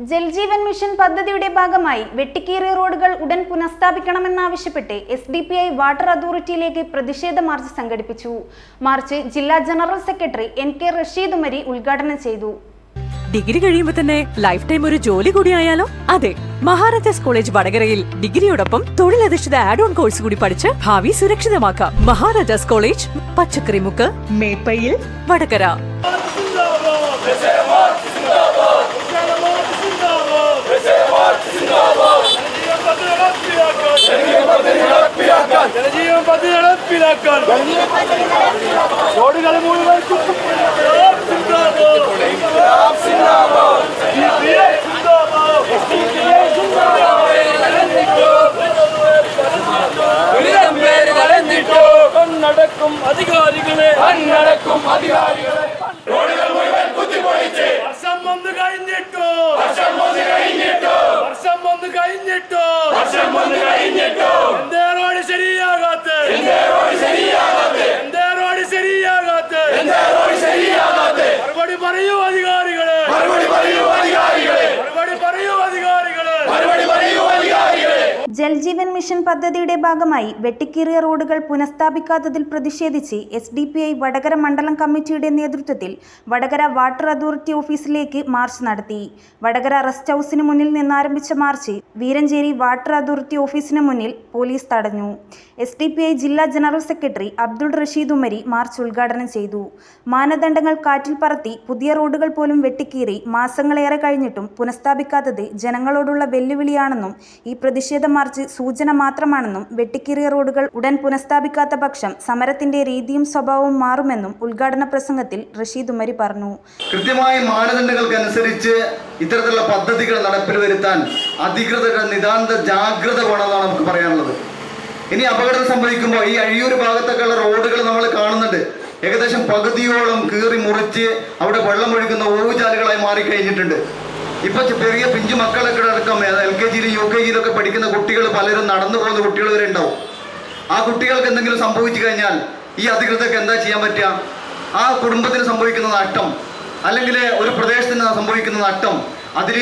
Jal Jeevan mission പദ്ധതിയുടെ ഭാഗമായി വെട്ടിക്കീറിയ റോഡുകൾ ഉടൻ പുനഃസ്ഥാപിക്കണമെന്നാവശ്യപ്പെട്ട് S D P I water അതോറിറ്റിയിലേക്ക് പ്രതിഷേധ മാർച്ച് സംഘടിപ്പിച്ചു. മാർച്ച് ജില്ലാ general secretary N K Rasheed Umari ഉദ്ഘാടനം ചെയ്തു. ഡിഗ്രി കഴിയുമ്പോൾ തന്നെ ലൈഫ് ടൈം ഒരു ജോലി കൂടി ആയാലോ? അതെ മഹാരാജാസ് കോളേജ് വടകരയിൽ ഡിഗ്രിയോടൊപ്പം തൊഴിലധിഷ്ഠിത ആഡ് ഓൺ കോഴ്സ് കൂടി പഠിച്ച് ഭാവി സുരക്ഷിതമാക്കാം. മഹാരാജാസ് കോളേജ് പച്ചക്കറിമുക്ക് മേപ്പയിൽ വടകര. ജനജീവൻ പദ്ധതി നടപ്പിലാക്കാൻ. റോഡുകൾ മുഴുവൻ നടക്കും അധികാരികളെ. നടക്കും അധികാരികളെ. റോഡുകൾ മുഴുവൻ കുത്തിപ്പൊളിച്ച്. വർഷം ഒന്ന് കഴിഞ്ഞിട്ടു? വർഷം ഒന്ന് കഴിഞ്ഞിട്ടോ? വർഷം ഒന്ന് കഴിഞ്ഞിട്ടോ വർഷം ഒന്ന് കഴിഞ്ഞിട്ടോ എന്തേ റോഡ് ശരിയാകാത്ത എന്തേ റോഡ് ശരിയാകാത്ത എന്തേ റോഡ് ശരിയാകാത്ത എന്തേ റോഡ് ശരിയാകാത്ത മറുപടി പറയൂ അധികാരികളെ മറുപടി പറയൂ അധികാരികളെ മറുപടി പറയൂ അധികാരികളെ മറുപടി പറയൂ അധികാരികളെ ജൽജീവൻ മിഷൻ പദ്ധതിയുടെ ഭാഗമായി വെട്ടിക്കീറിയ റോഡുകൾ പുനഃസ്ഥാപിക്കാത്തതിൽ പ്രതിഷേധിച്ച് S D P I Vadakara മണ്ഡലം കമ്മിറ്റിയുടെ നേതൃത്വത്തിൽ വടകര വാട്ടർ അതോറിറ്റി ഓഫീസിലേക്ക് മാർച്ച് നടത്തി. വടകര റെസ്റ്റ് ഹൗസിന് മുന്നിൽ നിന്നാരംഭിച്ച മാർച്ച് വീരഞ്ചേരി വാട്ടർ അതോറിറ്റി ഓഫീസിന് മുന്നിൽ പോലീസ് തടഞ്ഞു. എസ് ഡി പി ഐ ജില്ലാ general secretary Abdul Rasheed Umari march ഉദ്ഘാടനം ചെയ്തു. മാനദണ്ഡങ്ങൾ കാറ്റിൽ പറത്തി പുതിയ റോഡുകൾ പോലും വെട്ടിക്കീറി മാസങ്ങളേറെ കഴിഞ്ഞിട്ടും പുനഃസ്ഥാപിക്കാത്തത് ജനങ്ങളോടുള്ള വെല്ലുവിളിയാണെന്നും ഈ പ്രതിഷേധ മാർച്ച് സൂചന മാത്രമാണെന്നും വെട്ടിക്കീറിയ റോഡുകൾ ഉടൻ പുനഃസ്ഥാപിക്കാത്ത പക്ഷം സമരത്തിന്റെ രീതിയും സ്വഭാവവും മാറുമെന്നും ഉദ്ഘാടന പ്രസംഗത്തിൽ റഷീദ് ഉമരി പറഞ്ഞു. കൃത്യമായ മാനദണ്ഡങ്ങൾക്കനുസരിച്ച് ഇത്തരത്തിലുള്ള പദ്ധതികൾ നടപ്പിൽ വരുത്താൻ അധികൃതരുടെ നിതാന്ത ജാഗ്രത വേണമെന്നാണ് നമുക്ക് പറയാനുള്ളത്. ഇനി അപകടം സംഭവിക്കുമ്പോൾ ഈ അഴിയൂർ ഭാഗത്തൊക്കെയുള്ള റോഡുകൾ നമ്മൾ കാണുന്നുണ്ട്. ഏകദേശം പകുതിയോളം കീറി മുറിച്ച് അവിടെ വെള്ളം ഒഴുകുന്ന ഓവുചാലുകളായി മാറിക്കഴിഞ്ഞിട്ടുണ്ട്. ഇപ്പൊ ചെറിയ പിഞ്ചു മക്കളൊക്കെ അടക്കം എൽ കെ ജിയിലും യു കെ ജിയിലൊക്കെ പഠിക്കുന്ന കുട്ടികൾ പലരും നടന്നു പോകുന്ന കുട്ടികൾ വരെ ഉണ്ടാവും. ആ കുട്ടികൾക്ക് എന്തെങ്കിലും സംഭവിച്ചു കഴിഞ്ഞാൽ ഈ അധികൃതർക്ക് എന്താ ചെയ്യാൻ പറ്റുക? ആ കുടുംബത്തിന് സംഭവിക്കുന്ന നഷ്ടം അല്ലെങ്കിൽ ഒരു പ്രദേശത്തിന് സംഭവിക്കുന്ന നഷ്ടം അതിൽ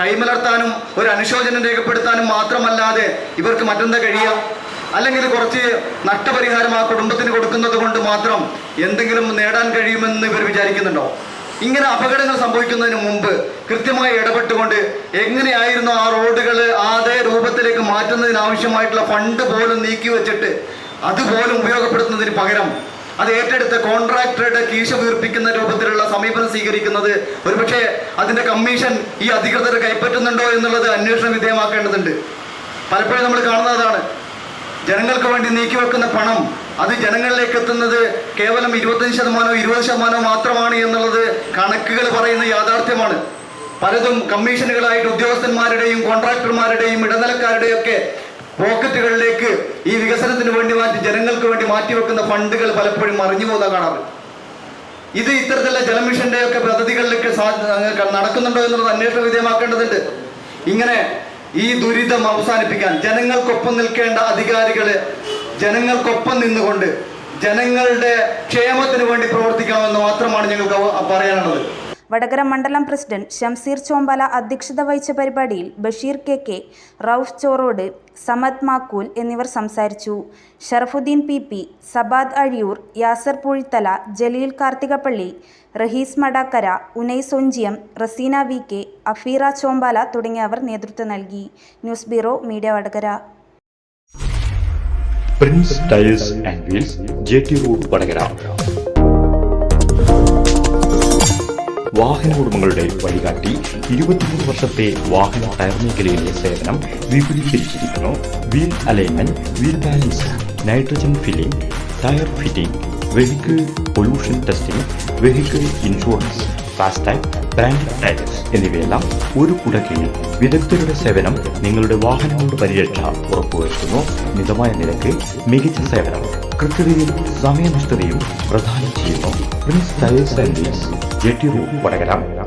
കൈമലർത്താനും ഒരു അനുശോചനം രേഖപ്പെടുത്താനും മാത്രമല്ലാതെ ഇവർക്ക് മറ്റെന്താ കഴിയുക? അല്ലെങ്കിൽ കുറച്ച് നഷ്ടപരിഹാരം ആ കുടുംബത്തിന് കൊടുക്കുന്നത് കൊണ്ട് മാത്രം എന്തെങ്കിലും നേടാൻ കഴിയുമെന്ന് ഇവർ വിചാരിക്കുന്നുണ്ടോ? ഇങ്ങനെ അപകടങ്ങൾ സംഭവിക്കുന്നതിന് മുമ്പ് കൃത്യമായി ഇടപെട്ടുകൊണ്ട് എങ്ങനെയായിരുന്നു ആ റോഡുകൾ അതേ രൂപത്തിലേക്ക് മാറ്റുന്നതിനാവശ്യമായിട്ടുള്ള ഫണ്ട് പോലും നീക്കി വെച്ചിട്ട് അതുപോലും ഉപയോഗപ്പെടുത്തുന്നതിന് പകരം അത് ഏറ്റെടുത്ത കോൺട്രാക്ടറുടെ കീശ വീർപ്പിക്കുന്ന രൂപത്തിലുള്ള സമീപനം സ്വീകരിക്കുന്നത് ഒരുപക്ഷെ അതിന്റെ കമ്മീഷൻ ഈ അധികൃതർ കൈപ്പറ്റുന്നുണ്ടോ എന്നുള്ളത് അന്വേഷണം വിധേയമാക്കേണ്ടതുണ്ട്. പലപ്പോഴും നമ്മൾ കാണുന്നതാണ് ജനങ്ങൾക്ക് വേണ്ടി നീക്കിവെക്കുന്ന പണം അത് ജനങ്ങളിലേക്ക് എത്തുന്നത് കേവലം ഇരുപത്തഞ്ച് ശതമാനമോ ഇരുപത് ശതമാനമോ മാത്രമാണ് എന്നുള്ളത് കണക്കുകൾ പറയുന്ന യാഥാർത്ഥ്യമാണ്. പലതും കമ്മീഷനുകളായിട്ട് ഉദ്യോഗസ്ഥന്മാരുടെയും കോൺട്രാക്ടർമാരുടെയും ഇടനിലക്കാരുടെയും ഒക്കെ പോക്കറ്റുകളിലേക്ക് ഈ വികസനത്തിന് വേണ്ടി മാറ്റി ജനങ്ങൾക്ക് വേണ്ടി മാറ്റിവെക്കുന്ന ഫണ്ടുകൾ പലപ്പോഴും മറിഞ്ഞു പോകുന്ന കാണാറ്. ഇത് ഇത്തരത്തിലുള്ള ജലമിഷന്റെ ഒക്കെ പദ്ധതികളിലൊക്കെ നടക്കുന്നുണ്ടോ എന്നുള്ളത് അന്വേഷണ വിധേയമാക്കേണ്ടതുണ്ട്. ഇങ്ങനെ ഈ ദുരിതം അവസാനിപ്പിക്കാൻ ജനങ്ങൾക്കൊപ്പം നിൽക്കേണ്ട അധികാരികൾ ജനങ്ങൾക്കൊപ്പം നിന്നുകൊണ്ട് ജനങ്ങളുടെ ക്ഷേമത്തിന് വേണ്ടി പ്രവർത്തിക്കണമെന്ന് മാത്രമാണ് ഞങ്ങൾക്ക് പറയാനുള്ളത്. വടകര മണ്ഡലം പ്രസിഡന്റ് ഷംസീർ ചോമ്പാല അധ്യക്ഷത വഹിച്ച പരിപാടിയിൽ ബഷീർ കെ കെ റൌഫ് ചോറോഡ് സമദ് മാക്കൂൽ എന്നിവർ സംസാരിച്ചു. Sharafuddin P P Sabad Azhiyur Yasar Poozhithala Jaleel Karthikappally Raheez Madakkara Unais Onchiyam Razeena V K Afeera Chombala തുടങ്ങിയവർ നേതൃത്വം നൽകി. News bureau media Vadakara. Prince tiles and wheels J T road Vadakara. വാഹന ഉടമകളുടെ വഴികാട്ടി ഇരുപത്തിമൂന്ന് വർഷത്തെ വാഹന ടയർ മേഖലയിലെ സേവനം വിപുലീകരിച്ചിരിക്കുന്നു. Wheel alignment wheel balance nitrogen filling tyre fitting vehicle pollution testing vehicle insurance FASTag brand tyres എന്നിവയെല്ലാം ഒരു കുടക്കീഴിൽ വിദഗ്ധരുടെ സേവനം നിങ്ങളുടെ വാഹനങ്ങളുടെ പരിരക്ഷ ഉറപ്പുവരുത്തുന്നു. മിതമായ നിരക്ക് മികച്ച സേവനം കൃത്യതയും സമയനിഷ്ഠതയും പ്രദാനം ചെയ്യുന്നു. Prince tyres and wheels J T road Vadakara.